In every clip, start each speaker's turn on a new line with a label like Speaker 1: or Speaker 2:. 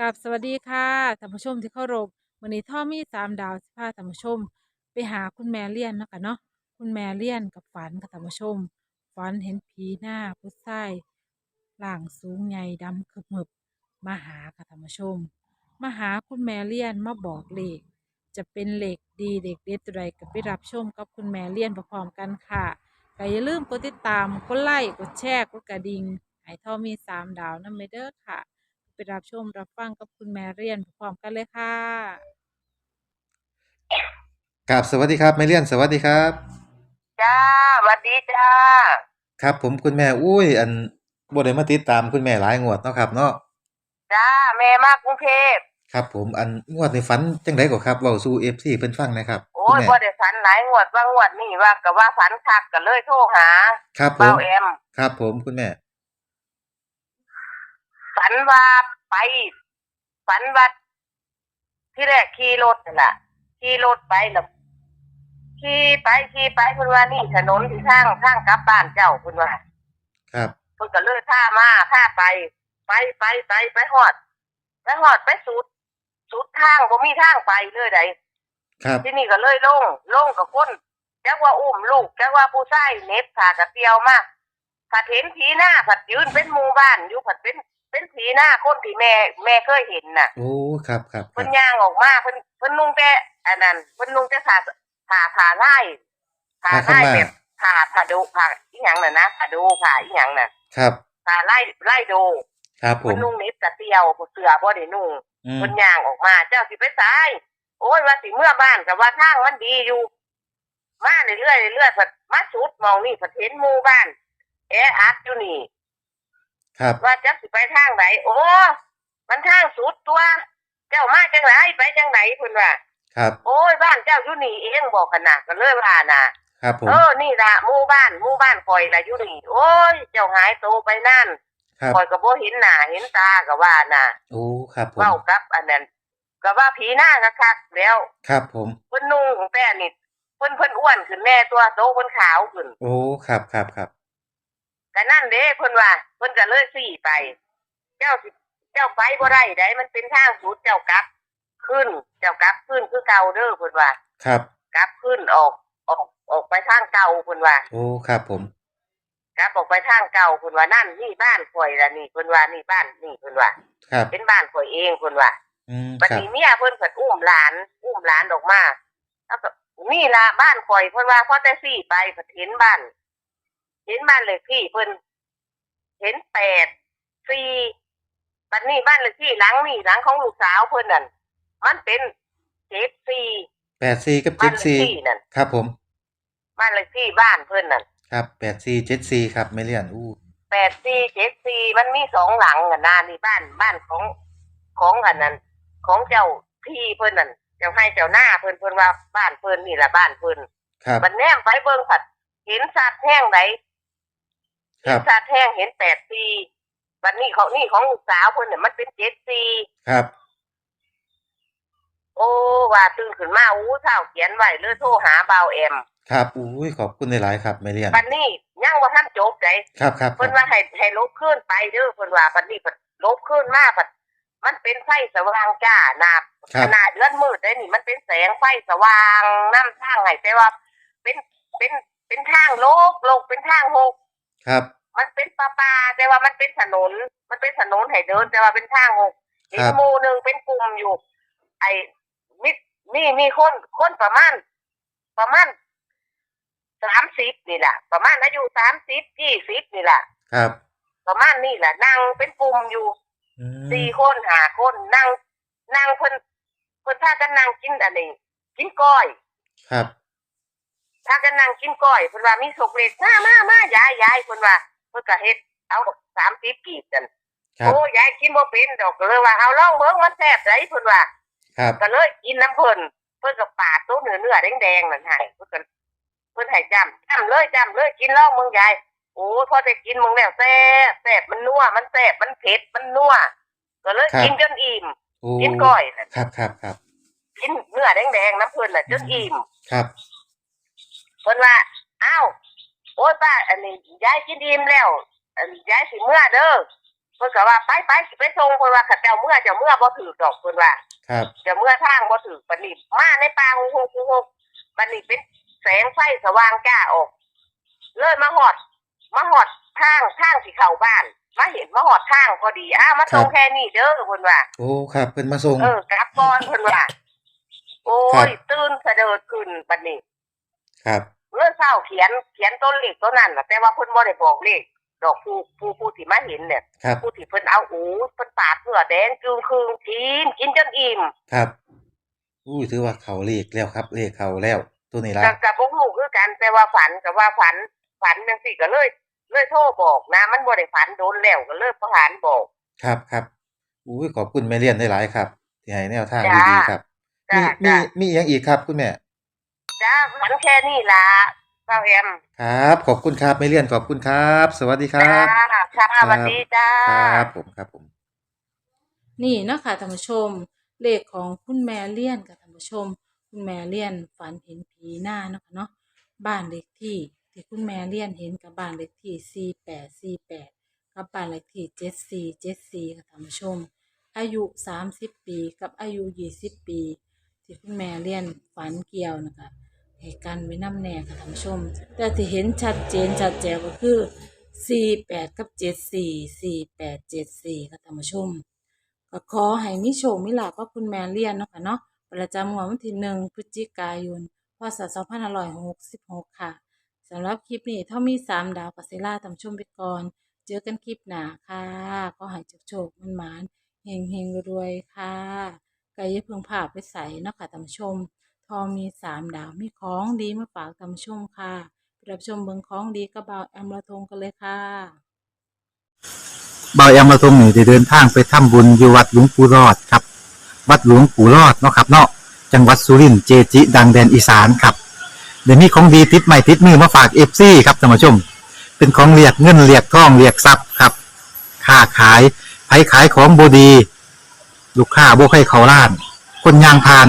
Speaker 1: กับสวัสดีค่ะท่านผู้ชมที่เคารพวันนี้ท่อมีสามดาวสิพาท่านผู้ชม ไปหาคุณแม่เลี่ยนเนาะคะเนาะคุณแม่เลี่ยนกับฝันค่ะท่านผู้ชมฝันเห็นผีหน้าผู้ชายร่างสูงใหญ่ดำขมึบมาหาค่ะท่านผู้ชม มาหาคุณแม่เลี่ยนมาบอกเลขจะเป็นเลขดีเลขเด็ดตัวใดก็ไปรับชมกับคุณแม่เลี่ยนพร้อมๆกันค่ะก็อย่าลืมกดติดตามกดไลค์กดแชร์กดกระดิ่งให้ท่อมีสามดาวนั่นไม่เด้อค่ะ ไปรับชมรับฟังกับคุณแม่เรียนพร้อมกันเลยค่ะ
Speaker 2: ครับสวัสดีครับแม่เลียนสวัสดีครับ
Speaker 3: จ้าสวัสดีจ้า
Speaker 2: ครับ ผมคุณแม่อุ้ย อันบ่ได้มาติดตามคุณแม่หลายงวดเนาะครับ เนาะ
Speaker 3: จ้าแม่มากกรุงเทพ
Speaker 2: ครับ ผมอันงวดในฝันจังไดก็ครับเว้าสู่ FC เพิ่นฟังหนะครับ
Speaker 3: โอ้
Speaker 2: คุณ
Speaker 3: ย
Speaker 2: แม่
Speaker 3: บ่ได้ฝันหลายงวดว่างวดนี่ว่าก็ว่าฝันคักก็เลยโทรหา
Speaker 2: ครับผ
Speaker 3: เบ้ามแอม
Speaker 2: ครับผมคุณแม่
Speaker 3: ฝันว่าไป ฝันว่าที่แรกขี่รถนั่นล่ะขี่รถไปแล้วขี่ไปขี่ไปเพิ่นว่านี่ถนนที่ทางทางกลับบ้านเจ้าเพิ่นว่า
Speaker 2: ครับ
Speaker 3: เพิ่นก็เลยท่ามาท่าไป ไปไปไปไปฮอด ไปฮอดไปสุด สุดทางบ่มีทางไปเลยใด
Speaker 2: ครับ
Speaker 3: ที่นี่ก็เลยลงลงกับคนจักว่าอุ้มลูกจักว่าผู้ชายเหน็บผ่ากระเตียวมากผัดเห็นผีหน้าผัดยืนเป็นหมู่บ้านอยู่ผัดเป็น เป็นผีหน้าคนที่แม่แม่เคยเห็นน่ะ
Speaker 2: โอ้ครับครับค
Speaker 3: เพิ่
Speaker 2: รับ
Speaker 3: นย่างออกมาเพิ่นเพิ่นนุ่งแต่อันนั้นเพิ่นนุ่งแต่ผ้าผ้าผ้าไล่ผ้าไล่แบบผ้าผ้าดูผ้าอีหยังน่ะนะผ้าดูผ้าอีหยังน่ะ
Speaker 2: ครับ
Speaker 3: ผ้าไล่ไล่ดู
Speaker 2: ครับผ
Speaker 3: เพิ่น
Speaker 2: ม
Speaker 3: นุ่งเหน็บกระเตียวเสื้อบ่ได้นุ่ง
Speaker 2: อืม
Speaker 3: คนย่างออกมา เจ้าสิไปสายโอ้ยว่าสิเมื่อบ้านกับว่าทางมันดีอยู่ มาเรื่อยๆเรื่อยๆผัดมาสุดมองนี่ผัดเห็นหมู่บ้านแออัดอยู่นี่
Speaker 2: ครับ
Speaker 3: ว่าเจ้าสิไปทางไหนโอ้มันทางสุดตัว เจ้ามาจังไหนไปจังไหนเพิ่นว่า
Speaker 2: ครับ
Speaker 3: โอ้ยบ้านเจ้าอยู่นี่เองบอกขนาดกันเลยว่าน่ะ
Speaker 2: ครับผม
Speaker 3: เออนี่ล่ะหมู่บ้านหมู่บ้านคอยล่ะอยู่นี่โอ้ยเจ้าหายโตไปนั่น
Speaker 2: ครับ
Speaker 3: คอยก็บ่เห็นหน้าเห็นตาก็ว่าน่ะ
Speaker 2: โอ้ครับผม
Speaker 3: เว้ากับ อันนั้นก็ว่าผีหน้าคักๆแล้ว
Speaker 2: ครับผม
Speaker 3: เพิ่นนุ่งแต่นี่เพิ่นเพิ่นอ้วนขึ้นแน่ตัวโตเพิ่นขาวขึ้น
Speaker 2: โอ้ครับครับครับ
Speaker 3: ก็นั่นเด้เพิ่นว่าเพิ่นก็เลยสี่ไป เจ้าสิเจ้าไปบ่ได้ได้มันเป็นทางสุดเจ้ากลับ ขึ้นเจ้ากลับขึ้นคือเก่าเด้อเพิ่นว่า
Speaker 2: ครับ
Speaker 3: กลับขึ้นออกออกออกไปทางเก่าเพิ่นว่า
Speaker 2: โอ้ครับผม
Speaker 3: กลับออกไปทางเก่าเพิ่นว่านั่นนี่บ้านข่อยละนี่เพิ่นว่านี่บ้านนี่เพิ่นว่า
Speaker 2: ครับ
Speaker 3: เป็นบ้านข่อยเองเพิ่นว่า
Speaker 2: อืม
Speaker 3: บัด
Speaker 2: ครับ
Speaker 3: นี้เมียเพิ่นเพิ่นอุ้มหลานอุ้มหลานออกมาแล้วก็นี่ล่ะบ้านข่อยเพิ่นว่าพอแต่สี่ไปเพิ่นเห็นบ้าน เห็นบ้านเลขที่เพิ่นเห็นแปดสี่บัดนี้บ้านเลขที่หลังนี่หลังของลูกสาวเพิ่นนั่นมันเป็นเจ็ดสี่
Speaker 2: แปดสี่กับ
Speaker 3: บ้า
Speaker 2: เจ็
Speaker 3: น
Speaker 2: ด
Speaker 3: เลข
Speaker 2: สี่
Speaker 3: ที่นั่น
Speaker 2: ครับผม
Speaker 3: บ้านเลขที่บ้านเพิ่นนั่น
Speaker 2: ครับแปดสี่เจ็ดสี่ครับแม่เลียนอู้
Speaker 3: แปดสี่เจ็ดสี่มันมีสองหลังกันนานี่บ้านบ้านของของอันนั้นของเจ้าที่เพิ่นนั่นเจ้าให้เจ้าหน้าเพิ่นเพิ่นว่าบ้านเพิ่นนี่แหละบ้านเพิ่น
Speaker 2: ครับ
Speaker 3: มันแนมไปเบิ่งผัดเห็นสัตว์แห้งไหน
Speaker 2: ค
Speaker 3: เห็
Speaker 2: รั
Speaker 3: น
Speaker 2: บ
Speaker 3: สัตว์แห้งเห็นแปดปีวันนี้ของนี่ของลูกสาวเพิ่นเนี่ยมันเป็นเจ็ดปี
Speaker 2: ครับ
Speaker 3: โอ้ว่าตื่นขึ้นมาอู้เท่าเขียนไว้เลยโทรหาเบาวแอม
Speaker 2: ครับอุ้ยขอบคุณหลายๆครับแม่เลียน
Speaker 3: วันนี้ยังว่าท่านจบได
Speaker 2: ครับครับค
Speaker 3: เพิ่
Speaker 2: รั
Speaker 3: น
Speaker 2: บ
Speaker 3: ว่าให้ให้ลบขึ้นไปเด้อเพิ่นว่าวันนี้เพิ่นลบขึ้นมาผัดมันเป็นไฟสว่างจ้านา
Speaker 2: ครั
Speaker 3: ข
Speaker 2: บ
Speaker 3: นาดเลือนมืดได้นี่มันเป็นแสงไฟสว่างน้ำทางให้แต่ว่า เป็นเป็นเป็นทางโลกโลกเป็นทางหก
Speaker 2: ครับ
Speaker 3: มันเป็นป่าป่าแต่ว่ามันเป็นถนน มันเป็นถนนให้เดิน แต่ว่าเป็นทางหกเห็น
Speaker 2: ครับ
Speaker 3: หมู่หนึ่งเป็นกลุ่มอยู่ ไอ้มิมีมีคนคนประมาณ ประมาณสามสิบนี่แหละประมาณอายุสามสิบยี่สิบนี่แหละ
Speaker 2: ครับ
Speaker 3: ประมาณนี่แหละนั่งเป็นกลุ่มอยู่
Speaker 2: อืม
Speaker 3: สี่คนหาคนนั่งนั่งเพิ่นเพิ่นพากันนั่งกินอันนี้กินก้อย
Speaker 2: ครับ
Speaker 3: พากันนั่งกินก้อยเพิ่นว่ามีสุกเล็กมามามายายยายเพิ่นว่าเพิ่นก็เฮ็ดเอาสามสิบกีบกัน
Speaker 2: ครับ
Speaker 3: โอ้ยายกินบ่เป็นดอกก็เลยว่าเอาลองเบิ่งมันแซ่บไดเพิ่นว่า
Speaker 2: ครับ
Speaker 3: ก็เลยกินน้ำเพิ่นเพิ่นก็ปาดตัวเนื้อเนื้อแดงๆนั่นให้เพิ่นก็เพิ่นให้จำจำเลยจำเลยกินลองมึงยายโอ้พอได้กินมึงแล้วแซ่บแซ่บมันนัวมันแซ่บมันเผ็ดมันนัวก็เลยกินจนอิ่ม
Speaker 2: โอ้
Speaker 3: กินก้อยน่ะ
Speaker 2: ครับครับครับ
Speaker 3: กินเนื้อแดงๆน้ำเพิ่นน่ะจนอิ่ม
Speaker 2: ครับ
Speaker 3: เพิ่นว่าอ้าวโอ้ยป้าอันนี้ยายกินอิ่มแล้วอันยายสิเมื่อเด้อเพิ่นก็ว่าไปไปสิไปส่งเพิ่นว่าเขาเจ้าเมื่อเจ้าเมื่อบ่ถือดอกเพิ่นว่า
Speaker 2: ครับ
Speaker 3: เจ้าเมื่อทางบ่ถือบัดนี้มาในป่าฮู้ฮู้ฮู้ฮู้บัดนี้เป็นแสงไฟสว่างจ้าออกเลยมาฮอด มาฮอดทางทางสิเข้าบ้าน มาเห็นมาฮอดทางพอดีอ้าวมาส่งแค่นี้เด้อเพิ่นว่า
Speaker 2: โอ้ครับเพิ่นมาส่ง
Speaker 3: เออกลับก่อนเพิ่นว่า โอ้
Speaker 2: ครับ
Speaker 3: ยตื่นสะเดิดขึ้นบัดนี้
Speaker 2: ครับ
Speaker 3: เมื่อเช้าเขียนเขียนต้นเลขต้นนั้นน่ะแต่ว่าเพิ่นบ่ได้บอกเลขดอกผู้ผู้ผู้ที่มาเห็นเนี่ย
Speaker 2: ครับ
Speaker 3: ผู้ที่เพิ่นเอาอูเพิ่นปาดเสื้อแดงจึงคืงกินกินจนอิ่ม
Speaker 2: ครับอุ้ยถือว่าเขาเลขแล้วครับเลขเขาแล้วตัวนี้ละ
Speaker 3: กับกับบ่ฮู้คือกันแต่ว่าฝันก็ว่าฝันฝันจังซี่ก็เลย เลยโทรบอกนะ มันบ่ได้ฝันโดนแล้วก็เลยประหารบอก
Speaker 2: ครับครับอุ้ยขอบคุณแม่เลียนได้หลายครับ ที่ให้แนวทาง
Speaker 3: จ้า
Speaker 2: ดีๆครับ มี
Speaker 3: จ้า
Speaker 2: มี
Speaker 3: จ้า
Speaker 2: มีอีกอย่างอีกครับคุณแม่
Speaker 3: จ้าฝันแค่นี้ล่ะเจ้าแอม
Speaker 2: ครับ ขอบคุณครับแม่เลียนขอบคุณครับ สวัสดีค
Speaker 3: จ้า
Speaker 2: รับ
Speaker 3: ค่ะสวัสดีจ้า
Speaker 2: ครับผมครับผม
Speaker 1: นี่เนาะคะท่านผู้ชม เลขของคุณแม่เลี่ยนกับท่านผู้ชม คุณแม่เลี่ยนฝันเห็นผีหน้าเนาะค่ะเนาะบ้านเลขที่ที่คุณแม่เลี่ยนเห็นกับบ้านเลขที่ 4848กับบ้านเลขที่ 7474ค่ะท่านผู้ชม อายุ 30 ปีกับอายุ 20 ปี ที่คุณแม่เลี่ยนฝันเกี่ยวนะคะ ให้กันไว้น้ำแน่ค่ะท่านผู้ชม แต่ที่เห็นชัดเจนชัดแจ๋วก็คือ48กับ74 4874ค่ะท่านผู้ชมก็ขอให้มิโชคมิลากับคุณแม่เลียนเนาะค่ะเนาะประจำงวดวันที่หนึ่งพฤศจิกายนพศ2566ค่ะสำหรับคลิปนี้ถ้ามีสามดาวกัสเซล่าทำชมไปก่อน เจอกันคลิปหน้าค่ะ ก็ให้โชคมันหมานเฮงเฮงรวยๆค่ะไกายาเพึงภาพไปใส่เนาะค่ะท่านผู้ชม ทอมีสามดาวมีของดีมาฝากท่านผู้ชมค่ะไปรับชมเบิงของดีกระเบาแอมละทงกันเลยค่ะ
Speaker 4: เบาแอมมาทรงนี่ได้เดินทางไปทำบุญอยู่วัดหลวงปู่รอดครับ วัดหลวงปู่รอดเนาะครับเนาะจังหวัดสุรินทร์เจจิ ดังแดนอีสานครับเดี๋ยวนี้ของดีติดใหม่ติดมือมาฝากเอฟซีครับท่านผู้ชม เป็นของเรียกเงินเรียกทองเรียกทรัพย์ครับค้าขายไผขายของบดี ลูกค้าบ่ใครเขาล้าน คนยางพาน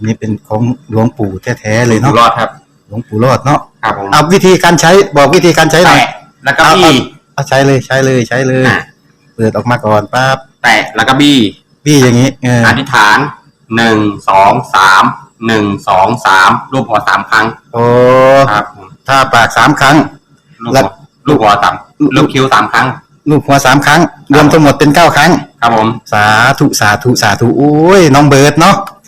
Speaker 4: นนี้เป็นของหลวงปู่แท้ๆเลย
Speaker 5: อยู่
Speaker 4: เนาะ
Speaker 5: รอดครับ
Speaker 4: หลวงปู่รอดเนาะ
Speaker 5: ครับผม
Speaker 4: เอาวิธีการใช้บอกวิธีการใช้หน่อย
Speaker 5: แตะแล้วก็บี้
Speaker 4: เอาใช้เลยใช้เลยใช้เลย
Speaker 5: อะ
Speaker 4: เปิดออกมาก่อนปั๊บ
Speaker 5: แตะแล้วก็บี้
Speaker 4: พี่อย่างนี้เออ
Speaker 5: อธิษฐานหนึ่งสองสามหนึ่งสองสามรูปหัวสามครั้ง
Speaker 4: โอ้
Speaker 5: ครับผม
Speaker 4: ถ้าปากสามครั้ง
Speaker 5: ลูก
Speaker 4: แล้
Speaker 5: หั
Speaker 4: ว
Speaker 5: วลูกหัวสามลูกคิ้วสามครั้ง
Speaker 4: ลูกหัวสามครั้ง รวมทั้งหมดเป็นเก้าครั้ง
Speaker 5: ครับผม
Speaker 4: สาธุสาธุสาธุโอ้ยน้องเบิร์ดเนาะ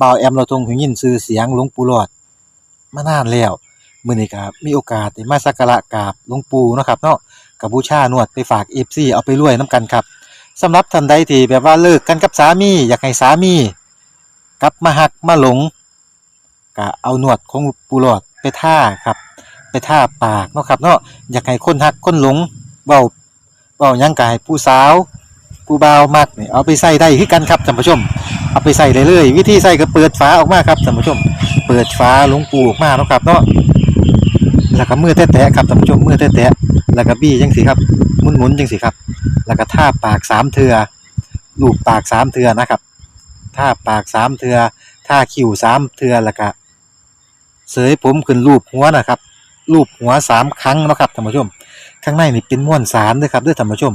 Speaker 4: บ่าวแอมเราทรงหูยินชื่อเสียงหลวงปู่หลอดมานานแล้วมื้อนี้ก็มีโอกาสได้มาสักการะกราบหลวงปู่เนาะครับเนาะกับบูชานวดไปฝาก FC เอาไปรวยนํกันครับสำหรับท่านใดที่แบบว่าเลิกกันกับสามีอยากให้สามีกลับมาหักมาหลงก็เอาหนวดของปู่หลอดไปท่าครับ ไปท่าปากเนาะครับเนาะอยากให้คนหักคนหลงเว้าเว้ายังกายผู้สาว ผู้บ่าวมักนี่เอาไปใส่ได้คือกันครับท่านผู้ชม เอาไปใส่เลยเลยวิธีใส่ก็เปิดฝาออกมาครับท่านผู้ชม เปิดฝาหลวงปูออกมาเนาะครับเนาะแล้วก็มือแตะๆครับท่านผู้ชมมือแตะๆแล้วก็บี้จังสิครับหมุนๆจังสิครับ แล้วก็ท่าปากสามเทือลูบปากสามเทือนะครับท่าปากสามเทือท่าคิ้วสามเทือแล้วก็เสยผมขึ้นรูปหัวนะครับรูปหัวสามครั้งนะครับท่านผู้ชม ข้างในนี่เป็นม้วนสารด้วยครับด้วยท่านผู้ชม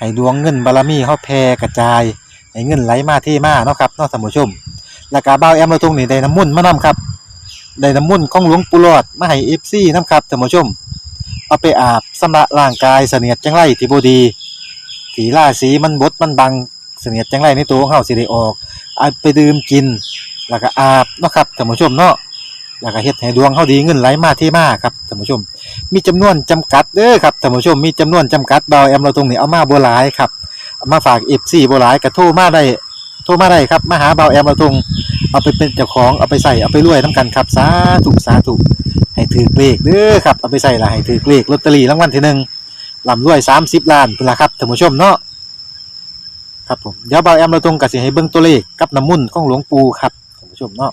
Speaker 4: ให้ดวงเงินบารมีเฮาแผ่กระจาย ให้เงินไหลมาเทมาเนาะครับเนาะท่านผู้ชม แล้วก็บ่าแอมเราตรงนี้ได้น้ำมุ่นมานํครับ ได้น้ำมุ่นของหลวงปู่หลอดมาให้ FC นํครับท่านผู้ชม เอาไปอาบสำระร่างกายเสนียดจังไรที่บดีสีราสีมันบดมันบังเสนียดจังไรในตัวของเฮาสิได้ออกเอาไปดื่มกิน แล้วก็อาบเนาะครับท่านผู้ชมเนาะแล้วก็เฮ็ดให้ดวงเฮาดีเงินไหลมาเทมาครับท่านผู้ชม มีจำนวนจำกัดเด้อครับท่านผู้ชมมีจำนวนจำกัดเบาแอมเราตรงนี้เอามาบ่หลายครับามาฝาก FC บ่หลายก็โทรมาได้โทรมาได้ครับมาหาเบาแอมเราตรงเอาไปเป็นเจ้าของเอาไปใส่เอาไปรวยนํกันครับสาธุสาธุให้ถือเลขเด้อครับเอาไปใส่ละให้ถือเลขลอตเตอรี่รางวัลที่หนึ่งลำรวย30ล้านพุ่นละครับท่านผู้ชมเนาะครับผมเดี๋ยวเบาแอมเราตรงก็สิให้เบิ่งตัวเลขกับน้ำมุ่นของหลวงปู่ครับท่านผู้ชมเนาะ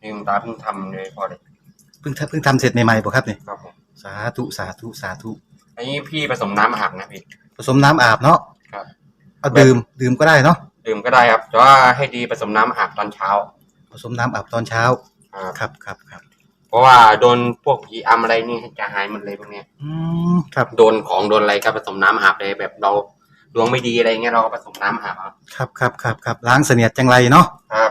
Speaker 5: นี่คุณตาเพิ่งทำเลยพอเลย
Speaker 4: เพิ่งทำเพิ่งทำเสร็จใหม่ๆบ่ครับนี่
Speaker 5: ครับผม
Speaker 4: สาธุสาธุสาธุ
Speaker 5: อันนี้พี่ผสมน้ำอาบนะพี่
Speaker 4: ผสมน้ำอาบเนาะ
Speaker 5: ครับ
Speaker 4: เอาดื่มดื่มก็ได้เนาะ
Speaker 5: ดื่มก็ได้ครับ แต่ว่าให้ดีผสมน้ำอาบตอนเช้า
Speaker 4: ผสมน้ำอาบตอนเช้า
Speaker 5: ครับ
Speaker 4: ครับครับครับ
Speaker 5: เพราะว่าโดนพวกผีอำอะไรนี่จะหายหมดเลยพวกเนี้ย
Speaker 4: อืมครับ
Speaker 5: โดนของโดนอะไรก็ผสมน้ำอาบเลยแบบเราดวงไม่ดีอะไรเงี้ยเราก็ผสมน้ำอาบเอา
Speaker 4: ครับครับครับครับล้างเสนียดจังไรเนาะ
Speaker 5: ครับ